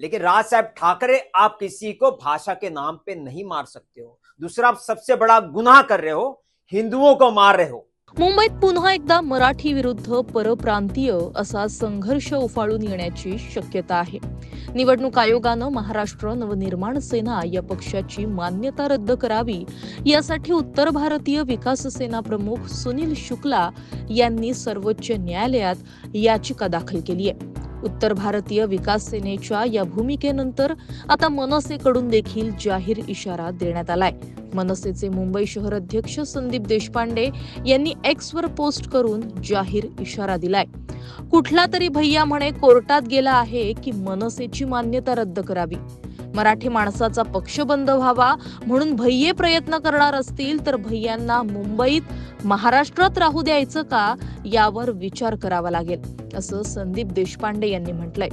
लेकिन राज साहब ठाकरे आप किसी को भाषा के नाम पे नहीं मार सकते हो। दूसरा आप सबसे बड़ा गुनाह कर रहे हो हिंदुओं को मार रहे हो। मुंबईत पुन्हा एकदा मराठी विरुद्ध परप्रांतीय असा संघर्ष उफाळून येण्याची शक्यता आहे. निवडणूक आयोगानं महाराष्ट्र नवनिर्माण सेना या पक्षाची मान्यता रद्द करावी यासाठी उत्तर भारतीय विकास सेना प्रमुख सुनील शुक्ला यांनी सर्वोच्च न्यायालयात याचिका दाखल केली आहे. उत्तर भारतीय विकास सेनेच्या या भूमिकेनंतर आता मनसेकडून देखील जाहीर इशारा देण्यात आलाय. मनसेचे मुंबई शहर अध्यक्ष संदीप देशपांडे यांनी एक्सवर पोस्ट करून जाहीर इशारा दिलाय. कुठला तरी भैया म्हणे कोर्टात गेला आहे की मनसेची मान्यता रद्द करावी. मराठी माणसाचा पक्ष बंद व्हावा म्हणून भैये प्रयत्न करणार असतील तर भैयांना मुंबईत महाराष्ट्रात राहू द्यायचं का यावर विचार करावा लागेल असं संदीप देशपांडे यांनी म्हटलंय.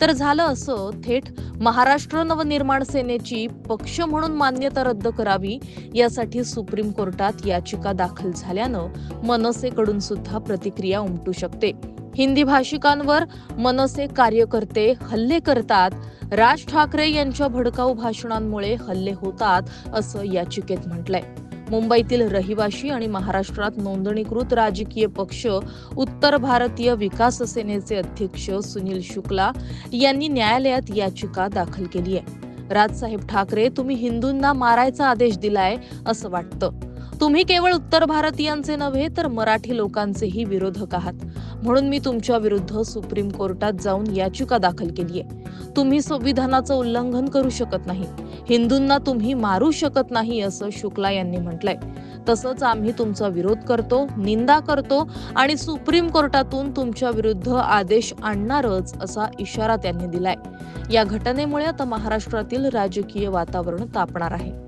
तर झालं असं थेट महाराष्ट्र नवनिर्माण सेनेची पक्ष म्हणून मान्यता रद्द करावी यासाठी सुप्रीम कोर्टात याचिका दाखल झाल्यानं मनसेकडून सुद्धा प्रतिक्रिया उमटू शकते. हिंदी भाषिकांवर मनसे कार्यकर्ते हल्ले करतात राज ठाकरे यांच्या भडकाऊ भाषणांमुळे हल्ले होतात असं याचिकेत म्हटलंय. मुंबईतील रहिवाशी आणि महाराष्ट्रात नोंदणीकृत राजकीय पक्ष उत्तर भारतीय विकास सेनेचे अध्यक्ष सुनील शुक्ला यांनी न्यायालयात याचिका दाखल केली आहे राजसाहेब ठाकरे तुम्ही हिंदूंना मारायचा आदेश दिलाय असं वाटतं. तुम्ही केवळ उत्तर भारतीयांचे नव्हे तर मराठी लोकांचेही विरोधक आहात. म्हणून मी तुमच्या विरुद्ध सुप्रीम कोर्टात जाऊन याचिका दाखल केली आहे. तुम्ही संविधानाचं उल्लंघन करू शकत नाही. हिंदूंना तुम्ही मारू शकत नाही असं शुक्ला यांनी म्हटलंय. तसंच आम्ही तुमचा विरोध करतो निंदा करतो आणि सुप्रीम कोर्टातून तुमच्या विरुद्ध आदेश आणणारच असा इशारा त्यांनी दिलाय. या घटनेमुळे आता महाराष्ट्रातील राजकीय वातावरण तापणार आहे.